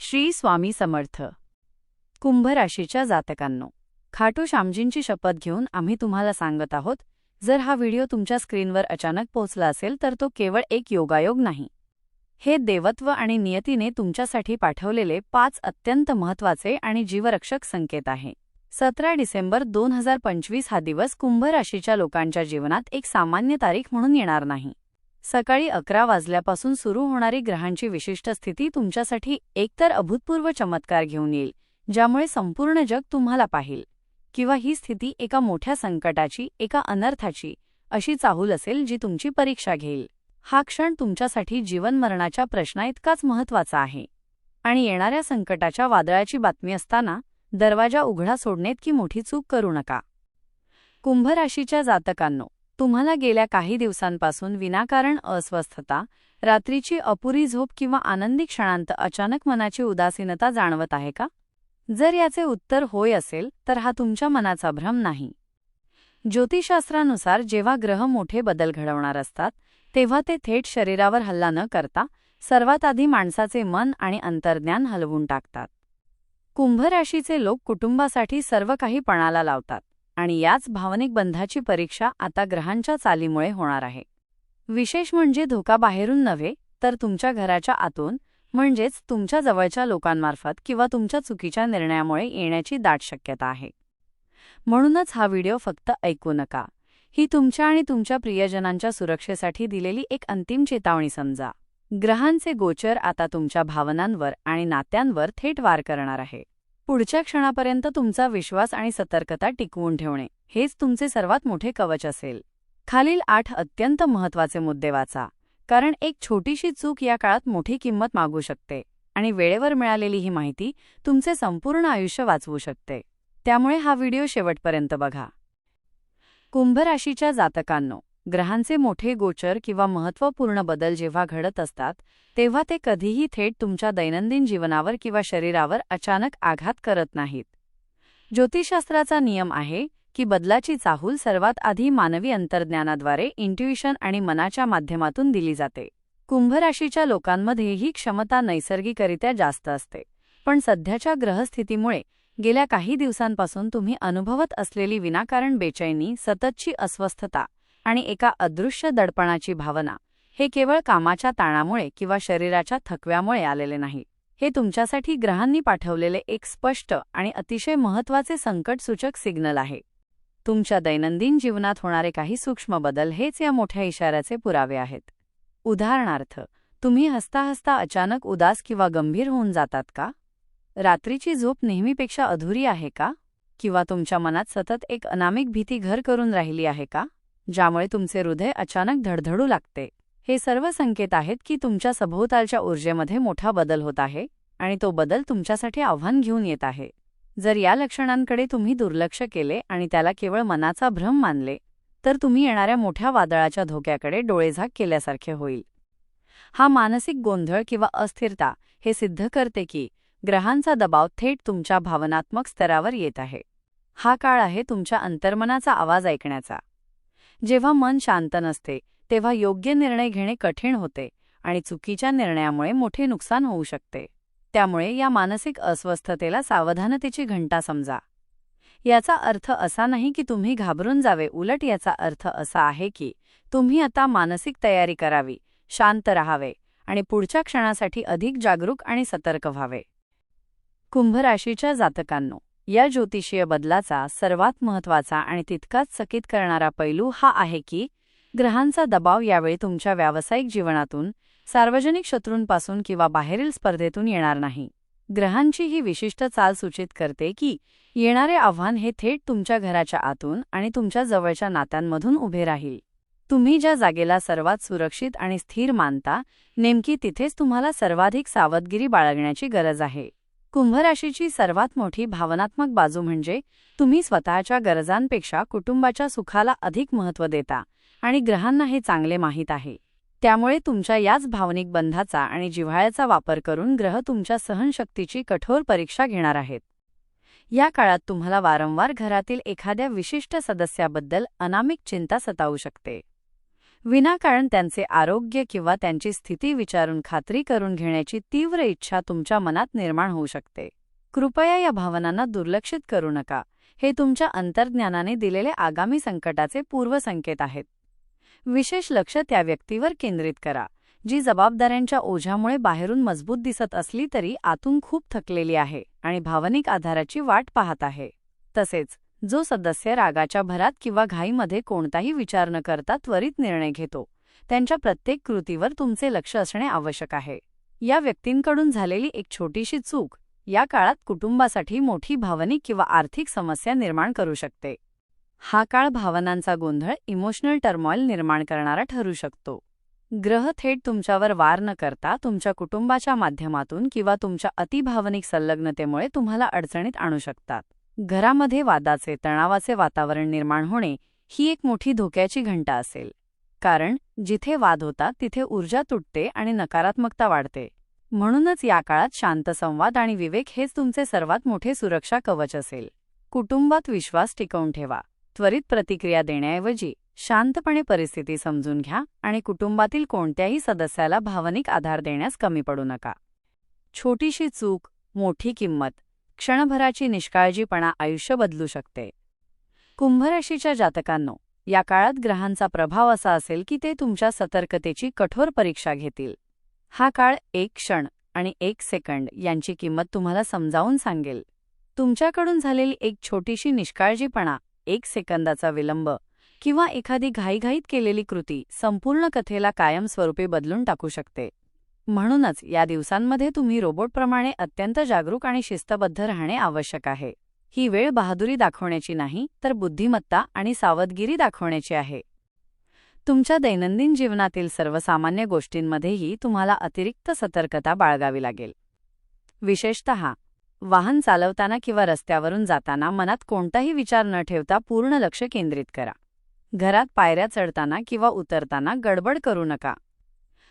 श्री स्वामी समर्थ. कुंभ राशीच्या जातकांनो खाटू श्यामजींची शपथ घेऊन आम्ही तुम्हाला सांगत आहोत जर हा व्हिडिओ तुमच्या स्क्रीनवर अचानक पोहोचला असेल तर तो केवळ एक योगायोग नाही. हे देवत्व आणि नियतीने तुमच्यासाठी पाठवलेले पाच अत्यंत महत्त्वाचे आणि जीवरक्षक संकेत आहे. सतरा डिसेंबर दोन हजार पंचवीस हा दिवस कुंभ राशीच्या लोकांच्या जीवनात एक सामान्य तारीख म्हणून येणार नाही. सकाळी अकरा वाजल्यापासून सुरू होणारी ग्रहांची विशिष्ट स्थिती तुमच्यासाठी एकतर अभूतपूर्व चमत्कार घेऊन येईल ज्यामुळे संपूर्ण जग तुम्हाला पाहिल. किंवा ही स्थिती एका मोठ्या संकटाची एका अनर्थाची अशी चाहूल असेल जी तुमची परीक्षा घेईल. हा क्षण तुमच्यासाठी जीवनमरणाच्या प्रश्नाइतकाच महत्त्वाचा आहे. आणि येणाऱ्या संकटाच्या वादळाची बातमी असताना दरवाजा उघडा सोडण्यात की मोठी चूक करू नका. कुंभ राशीच्या जातकांनो तुम्हाला गेल्या काही दिवसांपासून विनाकारण अस्वस्थता रात्रीची अपुरी झोप किंवा आनंदी क्षणांत अचानक मनाची उदासीनता जाणवत आहे का? जर याचे उत्तर होय असेल तर हा तुमच्या मनाचा भ्रम नाही. ज्योतिषशास्त्रानुसार जेव्हा ग्रह मोठे बदल घडवणार असतात तेव्हा ते थेट शरीरावर हल्ला न करता सर्वात आधी माणसाचे मन आणि अंतर्ज्ञान हलवून टाकतात. कुंभ राशीचे लोक कुटुंबासाठी सर्व काही पणाला लावतात. आणि याच भावनिक बंधाची परीक्षा आता ग्रहांच्या चालीमुळे होणार आहे. विशेष म्हणजे धोका बाहेरून नव्हे तर तुमच्या घराच्या आतून म्हणजेच तुमच्या जवळच्या लोकांमार्फत किंवा तुमच्या चुकीच्या निर्णयामुळे येण्याची दाट शक्यता आहे. म्हणूनच हा व्हिडिओ फक्त ऐकू नका. ही तुमच्या आणि तुमच्या प्रियजनांच्या सुरक्षेसाठी दिलेली एक अंतिम चेतावणी समजा. ग्रहांचे गोचर आता तुमच्या भावनांवर आणि नात्यांवर थेट वार करणार आहे. पुढच्या क्षणापर्यंत तुमचा विश्वास आणि सतर्कता टिकवून ठेवणे हेच तुमचे सर्वात मोठे कवच असेल. खालील आठ अत्यंत महत्त्वाचे मुद्दे वाचा कारण एक छोटीशी चूक या काळात मोठी किंमत मागू शकते आणि वेळेवर मिळालेली ही माहिती तुमचे संपूर्ण आयुष्य वाचवू शकते. त्यामुळे हा व्हिडिओ शेवटपर्यंत बघा. कुंभ राशीच्या जातकांनो ग्रहांचे मोठे गोचर किंवा महत्त्वपूर्ण बदल जेव्हा घडत असतात तेव्हा ते कधीही थेट तुमच्या दैनंदिन जीवनावर किंवा शरीरावर अचानक आघात करत नाहीत. ज्योतिषशास्त्राचा नियम आहे की बदलाची चाहूल सर्वात आधी मानवी अंतर्ज्ञानाद्वारे इंट्युइशन आणि मनाच्या माध्यमातून दिली जाते. कुंभराशीच्या लोकांमध्ये ही क्षमता नैसर्गिकरित्या जास्त असते. पण सध्याच्या ग्रहस्थितीमुळे गेल्या काही दिवसांपासून तुम्ही अनुभवत असलेली विनाकारण बेचैनी सततची अस्वस्थता आणि एका अदृश्य दडपणाची भावना. हे केवळ कामाच्या ताणामुळे किंवा शरीराच्या थकव्यामुळे आलेले नाही. हे तुमच्यासाठी ग्रहांनी पाठवलेले एक स्पष्ट आणि अतिशय महत्त्वाचे संकटसूचक सिग्नल आहे. तुमच्या दैनंदिन जीवनात होणारे काही सूक्ष्म बदल हेच या मोठ्या इशाऱ्याचे पुरावे आहेत. उदाहरणार्थ तुम्ही हसता हसता अचानक उदास किंवा गंभीर होऊन जातात का? रात्रीची झोप नेहमीपेक्षा अधुरी आहे का? किंवा तुमच्या मनात सतत एक अनामिक भीती घर करून राहिली आहे का? ज्यामुळे तुमचे हृदय अचानक धडधडू लागते. हे सर्व संकेत आहेत की तुमच्या सभोवतालच्या ऊर्जेमध्ये मोठा बदल होत आहे आणि तो बदल तुमच्यासाठी आव्हान घेऊन येत आहे. जर या लक्षणांकडे तुम्ही दुर्लक्ष केले आणि त्याला केवळ मनाचा भ्रम मानले तर तुम्ही येणाऱ्या मोठ्या वादळाच्या धोक्याकडे डोळेझाक केल्यासारखे होईल. हा मानसिक गोंधळ किंवा अस्थिरता हे सिद्ध करते की ग्रहांचा दबाव थेट तुमच्या भावनात्मक स्तरावर येत आहे. हा काळ आहे तुमच्या अंतर्मनाचा आवाज ऐकण्याचा. जेव्हा मन शांत नसते तेव्हा योग्य निर्णय घेणे कठीण होते आणि चुकीच्या निर्णयामुळे मोठे नुकसान होऊ शकते. त्यामुळे या मानसिक अस्वस्थतेला सावधानतेची घंटा समजा. याचा अर्थ असा नाही की तुम्ही घाबरून जावे उलट याचा अर्थ असा आहे की तुम्ही आता मानसिक तयारी करावी शांत राहावे आणि पुढच्या क्षणासाठी अधिक जागरूक आणि सतर्क व्हावे. कुंभ राशीच्या जातकांनो या ज्योतिषीय बदलाचा सर्वात महत्त्वाचा आणि तितकाच चकित करणारा पैलू हा आहे की ग्रहांचा दबाव यावेळी तुमच्या व्यावसायिक जीवनातून सार्वजनिक शत्रूंपासून किंवा बाहेरील स्पर्धेतून येणार नाही. ग्रहांची ही विशिष्ट चाल सूचित करते की येणारे आव्हान हे थेट तुमच्या घराच्या आतून आणि तुमच्या जवळच्या नात्यांमधून उभे राहील. तुम्ही ज्या जागेला सर्वात सुरक्षित आणि स्थिर मानता नेमकी तिथेच तुम्हाला सर्वाधिक सावधगिरी बाळगण्याची गरज आहे. कुंभराशीची सर्वात मोठी भावनात्मक बाजू म्हणजे तुम्ही स्वतःच्या गरजांपेक्षा कुटुंबाच्या सुखाला अधिक महत्त्व देता आणि ग्रहांना हे चांगले माहीत आहे. त्यामुळे तुमच्या याच भावनिक बंधाचा आणि जिव्हाळ्याचा वापर करून ग्रह तुमच्या सहनशक्तीची कठोर परीक्षा घेणार आहेत. या काळात तुम्हाला वारंवार घरातील एखाद्या विशिष्ट सदस्याबद्दल अनामिक चिंता सतावू शकते. विनाकारण त्यांचे आरोग्य किंवा त्यांची स्थिती विचारून खात्री करून घेण्याची तीव्र इच्छा तुमच्या मनात निर्माण होऊ शकते. कृपया या भावनांना दुर्लक्षित करू नका. हे तुमच्या अंतर्ज्ञानाने दिलेले आगामी संकटाचे पूर्वसंकेत आहेत. विशेष लक्ष त्या व्यक्तीवर केंद्रित करा जी जबाबदाऱ्यांच्या ओझ्यामुळे बाहेरून मजबूत दिसत असली तरी आतून खूप थकलेली आहे आणि भावनिक आधाराची वाट पाहत आहे. तसेच जो सदस्य रागाच्या भरात किंवा घाईमध्ये कोणताही विचार न करता त्वरित निर्णय घेतो. त्यांच्या प्रत्येक कृतीवर तुमचे लक्ष असणे आवश्यक आहे. या व्यक्तींकडून झालेली एक छोटीशी चूक या काळात कुटुंबासाठी मोठी भावनिक किंवा आर्थिक समस्या निर्माण करू शकते. हा काळ भावनांचा गोंधळ इमोशनल टर्मॉईल निर्माण करणारा ठरू शकतो. ग्रह थेट तुमच्यावर वार न करता तुमच्या कुटुंबाच्या माध्यमातून किंवा तुमच्या अतिभावनिक संलग्नतेमुळे तुम्हाला अडचणीत आणू शकतात. घरामध्ये वादाचे तणावाचे वातावरण निर्माण होणे ही एक मोठी धोक्याची घंटा असेल. कारण जिथे वाद होता तिथे ऊर्जा तुटते आणि नकारात्मकता वाढते. म्हणूनच या काळात शांत संवाद आणि विवेक हेच तुमचे सर्वात मोठे सुरक्षा कवच असेल. कुटुंबात विश्वास टिकवून ठेवा. त्वरित प्रतिक्रिया देण्याऐवजी शांतपणे परिस्थिती समजून घ्या आणि कुटुंबातील कोणत्याही सदस्याला भावनिक आधार देण्यास कमी पडू नका. छोटीशी चूक मोठी किंमत क्षणभराची निष्काळजीपणा आयुष्य बदलू शकते. कुंभराशीच्या जातकांनो या काळात ग्रहांचा प्रभाव असा असेल की ते तुमच्या सतर्कतेची कठोर परीक्षा घेतील. हा काळ एक क्षण आणि एक सेकंड यांची किंमत तुम्हाला समजावून सांगेल. तुमच्याकडून झालेली एक छोटीशी निष्काळजीपणा एक सेकंदाचा विलंब किंवा एखादी घाईघाईत केलेली कृती संपूर्ण कथेला कायमस्वरूपी बदलून टाकू शकते. म्हणूनच या दिवसांमध्ये तुम्ही रोबोटप्रमाणे अत्यंत जागरूक आणि शिस्तबद्ध राहणे आवश्यक आहे. ही वेळ बहादुरी दाखवण्याची नाही तर बुद्धिमत्ता आणि सावधगिरी दाखवण्याची आहे. तुमच्या दैनंदिन जीवनातील सर्वसामान्य गोष्टींमध्येही तुम्हाला अतिरिक्त सतर्कता बाळगावी लागेल. विशेषत वाहन चालवताना किंवा रस्त्यावरून जाताना मनात कोणताही विचार न ठेवता पूर्ण लक्ष केंद्रित करा. घरात पायऱ्या चढताना किंवा उतरताना गडबड करू नका.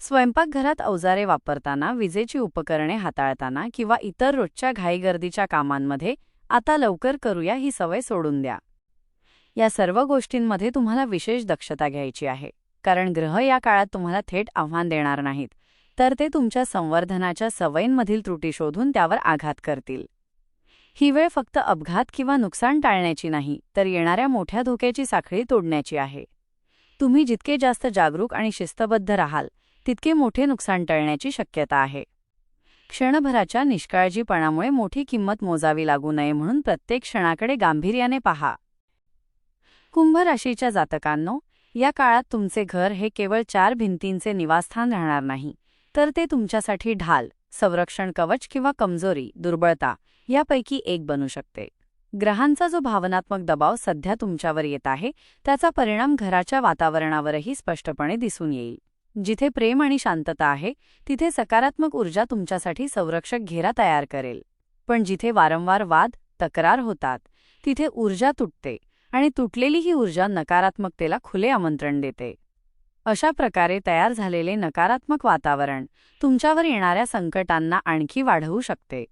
स्वयंपाकघरात अवजारे वापरताना विजेची उपकरणे हाताळताना किंवा इतर रोजच्या घाईगर्दीच्या कामांमध्ये आता लवकर करूया ही सवय सोडून द्या. या सर्व गोष्टींमध्ये तुम्हाला विशेष दक्षता घ्यायची आहे. कारण ग्रह या काळात तुम्हाला थेट आव्हान देणार नाहीत. तर ते तुमच्या संवर्धनाच्या सवयींमधील त्रुटी शोधून त्यावर आघात करतील. ही वेळ फक्त अपघात किंवा नुकसान टाळण्याची नाही तर येणाऱ्या मोठ्या धोक्याची साखळी तोडण्याची आहे. तुम्ही जितके जास्त जागरूक आणि शिस्तबद्ध राहाल तितके मोठे नुकसान टळण्याची शक्यता आहे. क्षणभराच्या निष्काळजीपणामुळे मोठी किंमत मोजावी लागू नये म्हणून प्रत्येक क्षणाकडे गांभीर्याने पहा. कुंभ राशीच्या जातकांनो या काळात तुमचे घर हे केवळ चार भिंतींचे निवासस्थान राहणार नाही तर ते तुमच्यासाठी ढाल संरक्षण कवच किंवा कमजोरी दुर्बळता यापैकी एक बनू शकते. ग्रहांचा जो भावनात्मक दबाव सध्या तुमच्यावर येत आहे त्याचा परिणाम घराच्या वातावरणावरही स्पष्टपणे दिसून येईल. जिथे प्रेम आणि शांतता आहे तिथे सकारात्मक ऊर्जा तुमच्यासाठी संरक्षक घेरा तयार करेल. पण जिथे वारंवार वाद तक्रार होतात तिथे ऊर्जा तुटते आणि तुटलेली ही ऊर्जा नकारात्मकतेला खुले आमंत्रण देते. अशा प्रकारे तयार झालेले नकारात्मक वातावरण तुमच्यावर येणाऱ्या संकटांना आणखी वाढवू शकते.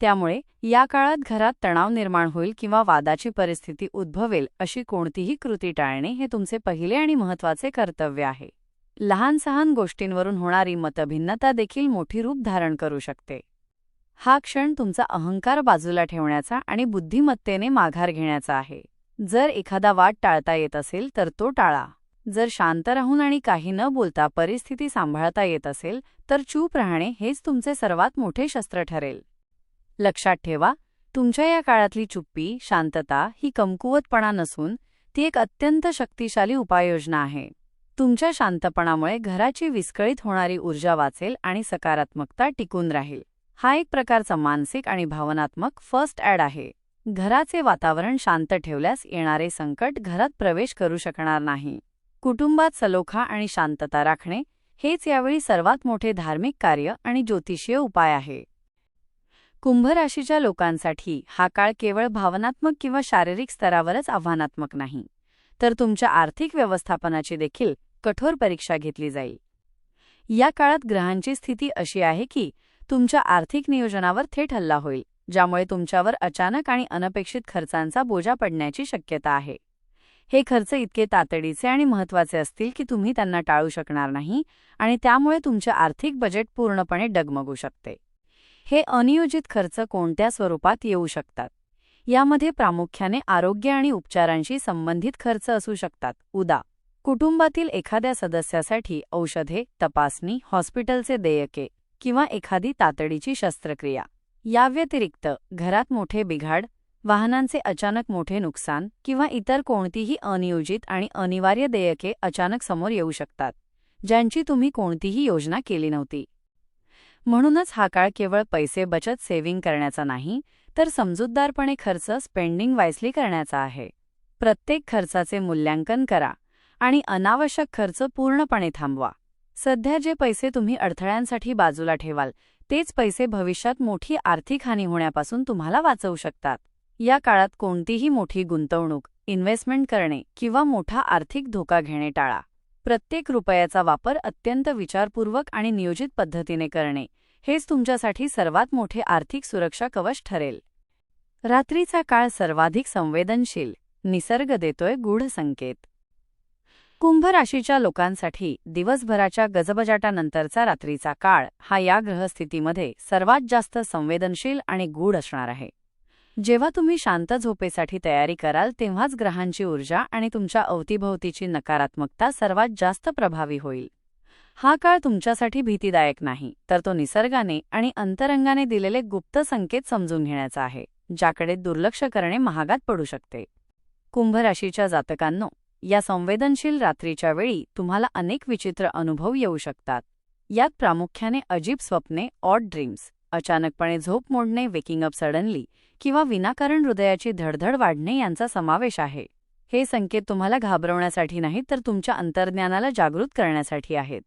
त्यामुळे या काळात घरात तणाव निर्माण होईल किंवा वादाची परिस्थिती उद्भवेल अशी कोणतीही कृती टाळणे हे तुमचे पहिले आणि महत्त्वाचे कर्तव्य आहे. लहान सहान गोष्टींवरून होणारी मतभिन्नता देखील मोठी रूप धारण करू शकते. हा क्षण तुमचा अहंकार बाजूला ठेवण्याचा आणि बुद्धिमत्तेने माघार घेण्याचा आहे. जर एखादा वाद टाळता येत असेल तर तो टाळा. जर शांत राहून आणि काही न बोलता परिस्थिती सांभाळता येत असेल तर चूप राहणे हेच तुमचे सर्वात मोठे शस्त्र ठरेल. लक्षात ठेवा तुमच्या या काळातली चुप्पी शांतता ही कमकुवतपणा नसून ती एक अत्यंत शक्तिशाली उपाययोजना आहे. तुमच्या शांतपणामुळे घराची विस्कळीत होणारी ऊर्जा वाचेल आणि सकारात्मकता टिकून राहील. हा एक प्रकारचा मानसिक आणि भावनात्मक फर्स्ट ॲड आहे. घराचे वातावरण शांत ठेवल्यास येणारे संकट घरात प्रवेश करू शकणार नाही. कुटुंबात सलोखा आणि शांतता राखणे हेच यावेळी सर्वात मोठे धार्मिक कार्य आणि ज्योतिषीय उपाय आहे. कुंभ राशीच्या लोकांसाठी हा काळ केवळ भावनात्मक किंवा शारीरिक स्तरावरच आव्हानात्मक नाही तर तुमच्या आर्थिक व्यवस्थापनाची देखील कठोर परीक्षा घेतली जाईल. या काळात ग्रहांची स्थिती अशी आहे की तुमच्या आर्थिक नियोजनावर थेट हल्ला होईल ज्यामुळे तुमच्यावर अचानक आणि अनपेक्षित खर्चांचा बोजा पडण्याची शक्यता आहे. हे खर्च इतके तातडीचे आणि महत्त्वाचे असतील की तुम्ही त्यांना टाळू शकणार नाही आणि त्यामुळे तुमचे आर्थिक बजेट पूर्णपणे डगमगू शकते. हे अनियोजित खर्च कोणत्या स्वरूपात येऊ शकतात? यामध्ये प्रामुख्याने आरोग्य आणि उपचारांशी संबंधित खर्च असू शकतात. उदा. कुटुंबातील एखाद्या सदस्यासाठी औषधे तपासणी हॉस्पिटलचे देयके किंवा एखादी तातडीची शस्त्रक्रिया. या व्यतिरिक्त घरात मोठे बिघाड वाहनांचे अचानक मोठे नुकसान किंवा इतर कोणतीही अनियोजित आणि अनिवार्य देयके अचानक समोर येऊ शकतात ज्यांची तुम्ही कोणतीही योजना केली नव्हती. म्हणूनच हा काळ केवळ पैसे बचत सेव्हिंग करण्याचा नाही तर समजूतदारपणे खर्च स्पेंडिंग वाईसली करण्याचा आहे. प्रत्येक खर्चाचे मूल्यांकन करा. आणि अनावश्यक खर्च पूर्णपणे थांबवा. सध्या जे पैसे तुम्ही अडथळ्यांसाठी बाजूला ठेवाल तेच पैसे भविष्यात मोठी आर्थिक हानी होण्यापासून तुम्हाला वाचवू शकतात. या काळात कोणतीही मोठी गुंतवणूक इन्व्हेस्टमेंट करणे किंवा मोठा आर्थिक धोका घेणे टाळा. प्रत्येक रुपयाचा वापर अत्यंत विचारपूर्वक आणि नियोजित पद्धतीने करणे हेच तुमच्यासाठी सर्वात मोठे आर्थिक सुरक्षा कवच ठरेल. रात्रीचा काळ सर्वाधिक संवेदनशील निसर्ग देतोय गूढ संकेत. कुंभ राशीच्या लोकांसाठी दिवसभराच्या गजबजाटानंतरचा रात्रीचा काळ हा या ग्रहस्थितीमध्ये सर्वात जास्त संवेदनशील आणि गूढ असणार आहे. जेव्हा तुम्ही शांत झोपेसाठी तयारी कराल तेव्हाच ग्रहांची ऊर्जा आणि तुमच्या अवतीभोवतीची नकारात्मकता सर्वात जास्त प्रभावी होईल. हा काळ तुमच्यासाठी भीतीदायक नाही तर तो निसर्गाने आणि अंतरंगाने दिलेले गुप्त संकेत समजून घेण्याचा आहे ज्याकडे दुर्लक्ष करणे महागात पडू शकते. कुंभ राशीच्या जातकांनो या संवेदनशील रात्रीच्या वेळी तुम्हाला अनेक विचित्र अनुभव येऊ शकतात. यात प्रामुख्याने अजीब स्वप्ने ऑड ड्रीम्स अचानकपणे झोप मोडणे वेकिंग अप सडनली किंवा विनाकारण हृदयाची धडधड वाढणे यांचा समावेश आहे. हे संकेत तुम्हाला घाबरवण्यासाठी नाहीत तर तुमच्या अंतर्ज्ञानाला जागृत करण्यासाठी आहेत.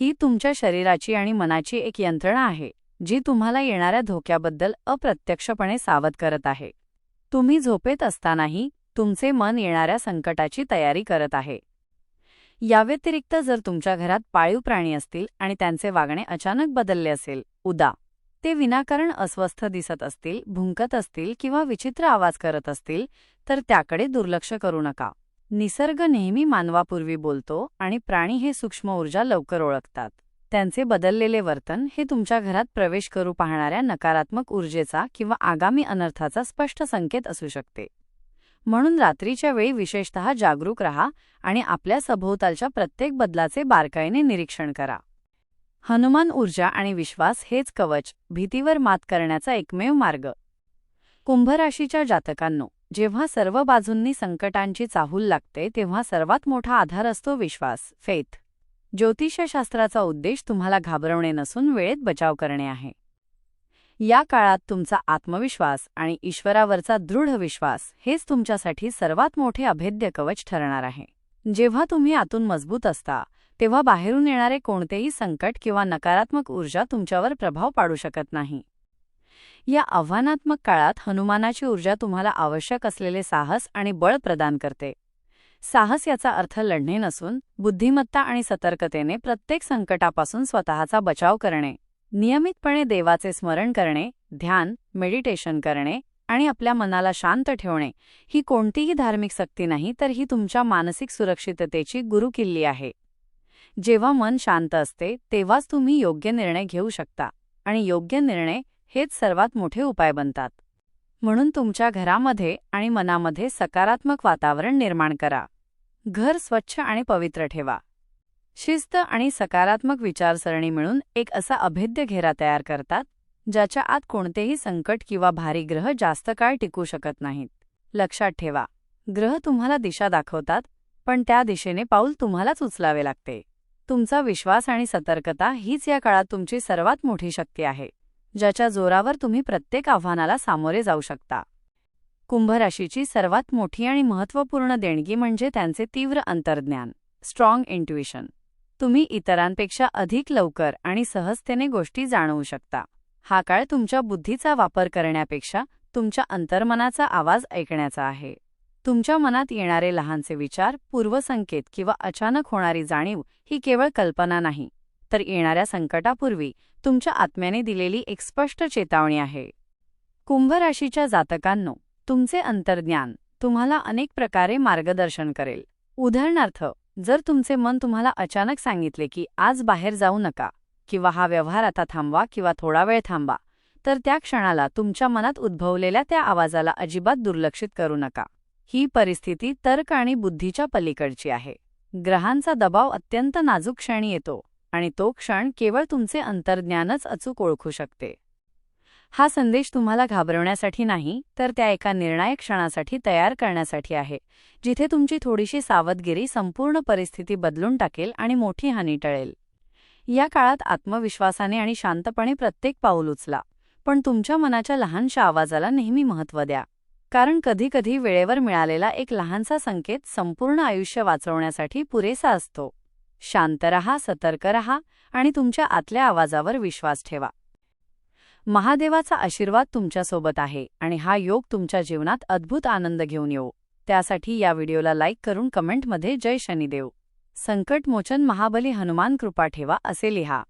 ही तुमच्या शरीराची आणि मनाची एक यंत्रणा आहे जी तुम्हाला येणाऱ्या धोक्याबद्दल अप्रत्यक्षपणे सावध करत आहे. तुम्ही झोपेत असतानाही तुमचे मन येणाऱ्या संकटाची तयारी करत आहे. याव्यतिरिक्त जर तुमच्या घरात पाळीव प्राणी असतील आणि त्यांचे वागणे अचानक बदलले असेल उदा. ते विनाकारण अस्वस्थ दिसत असतील भुंकत असतील किंवा विचित्र आवाज करत असतील तर त्याकडे दुर्लक्ष करू नका. निसर्ग नेहमी मानवापूर्वी बोलतो आणि प्राणी हे सूक्ष्म ऊर्जा लवकर ओळखतात. त्यांचे बदललेले वर्तन हे तुमच्या घरात प्रवेश करू पाहणाऱ्या नकारात्मक ऊर्जेचा किंवा आगामी अनर्थाचा स्पष्ट संकेत असू शकते. म्हणून रात्रीच्या वेळी विशेषतः जागरूक रहा आणि आपल्या सभोवतालच्या प्रत्येक बदलाचे बारकाईने निरीक्षण करा. हनुमान ऊर्जा आणि विश्वास हेच कवच भीतीवर मात करण्याचा एकमेव मार्ग. कुंभराशीच्या जातकांनो जेव्हा सर्व बाजूंनी संकटांची चाहूल लागते तेव्हा सर्वात मोठा आधार असतो विश्वास फेथ ज्योतिषशास्त्राचा उद्देश तुम्हाला घाबरवणे नसून वेळेत बचाव करणे आहे. या काळात तुमचा आत्मविश्वास आणि ईश्वरावरचा दृढ विश्वास हेच तुमच्यासाठी सर्वात मोठे अभेद्य कवच ठरणार आहे. जेव्हा तुम्ही आतून मजबूत असता तेव्हा बाहेरून येणारे कोणतेही संकट किंवा नकारात्मक ऊर्जा तुमच्यावर प्रभाव पाडू शकत नाही. या आव्हानात्मक काळात हनुमानाची ऊर्जा तुम्हाला आवश्यक असलेले साहस आणि बळ प्रदान करते. साहस याचा अर्थ लढणे नसून बुद्धिमत्ता आणि सतर्कतेने प्रत्येक संकटापासून स्वतःचा बचाव करणे. नियमितपणे देवाचे स्मरण करणे ध्यान मेडिटेशन करणे आणि आपल्या मनाला शांत ठेवणे ही कोणतीही धार्मिक सक्ती नाही तर ही तुमच्या मानसिक सुरक्षिततेची गुरुकिल्ली आहे. जेव्हा मन शांत असते तेव्हाच तुम्ही योग्य निर्णय घेऊ शकता आणि योग्य निर्णय हेच सर्वात मोठे उपाय बनतात. म्हणून तुमच्या घरामध्ये आणि मनामध्ये सकारात्मक वातावरण निर्माण करा. घर स्वच्छ आणि पवित्र ठेवा. शिस्त आणि सकारात्मक विचारसरणी मिळून एक असा अभेद्य घेरा तयार करतात ज्याच्या आत कोणतेही संकट किंवा भारी ग्रह जास्त काळ टिकू शकत नाहीत. लक्षात ठेवा ग्रह तुम्हाला दिशा दाखवतात पण त्या दिशेने पाऊल तुम्हालाच उचलावे लागते. तुमचा विश्वास आणि सतर्कता हीच या काळात तुमची सर्वात मोठी शक्ती आहे ज्याच्या जोरावर तुम्ही प्रत्येक आव्हानाला सामोरे जाऊ शकता. कुंभराशीची सर्वात मोठी आणि महत्त्वपूर्ण देणगी म्हणजे त्यांचे तीव्र अंतर्ज्ञान स्ट्रॉंग इंट्युइशन तुम्ही इतरांपेक्षा अधिक लवकर आणि सहजतेने गोष्टी जाणवू शकता. हा काळ तुमच्या बुद्धीचा वापर करण्यापेक्षा तुमच्या अंतर्मनाचा आवाज ऐकण्याचा आहे. तुमच्या मनात येणारे लहानसे विचार पूर्वसंकेत किंवा अचानक होणारी जाणीव ही केवळ कल्पना नाही तर येणाऱ्या संकटापूर्वी तुमच्या आत्म्याने दिलेली एक स्पष्ट चेतावणी आहे. कुंभ राशीच्या जातकांनो तुमचे अंतर्ज्ञान तुम्हाला अनेक प्रकारे मार्गदर्शन करेल. उदाहरणार्थ जर तुमचे मन तुम्हाला अचानक सांगितले की आज बाहेर जाऊ नका किंवा हा व्यवहार आता थांबवा किंवा थोडा वेळ थांबा तर त्या क्षणाला तुमच्या मनात उद्भवलेल्या त्या आवाजाला अजिबात दुर्लक्षित करू नका. ही परिस्थिती तर्क आणि बुद्धीच्या पलीकडची आहे. ग्रहांचा दबाव अत्यंत नाजूक क्षणी येतो आणि तो क्षण केवळ तुमचे अंतर्ज्ञानच अचूक ओळखू शकते. हा संदेश तुम्हाला घाबरवण्यासाठी नाही तर त्या एका निर्णायक क्षणासाठी तयार करण्यासाठी आहे जिथे तुमची थोडीशी सावधगिरी संपूर्ण परिस्थिती बदलून टाकेल आणि मोठी हानी टळेल. या काळात आत्मविश्वासाने आणि शांतपणे प्रत्येक पाऊल उचला पण तुमच्या मनाच्या लहानशा आवाजाला नेहमी महत्त्व द्या. कारण कधीकधी वेळेवर मिळालेला एक लहानसा संकेत संपूर्ण आयुष्य वाचवण्यासाठी पुरेसा असतो. शांत रहा सतर्क रहा आणि तुमच्या आतल्या आवाजावर विश्वास ठेवा. महादेवाचा आशीर्वाद तुमच्यासोबत आहे आणि हा योग तुमच्या जीवनात अद्भुत आनंद घेऊन येऊ त्यासाठी या व्हिडिओला लाईक करून कमेंटमध्ये जय शनिदेव. संकटमोचन महाबली हनुमान कृपा ठेवा असे लिहा.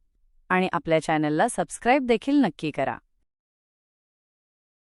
आणि आपल्या चॅनलला सबस्क्राईब देखील नक्की करा.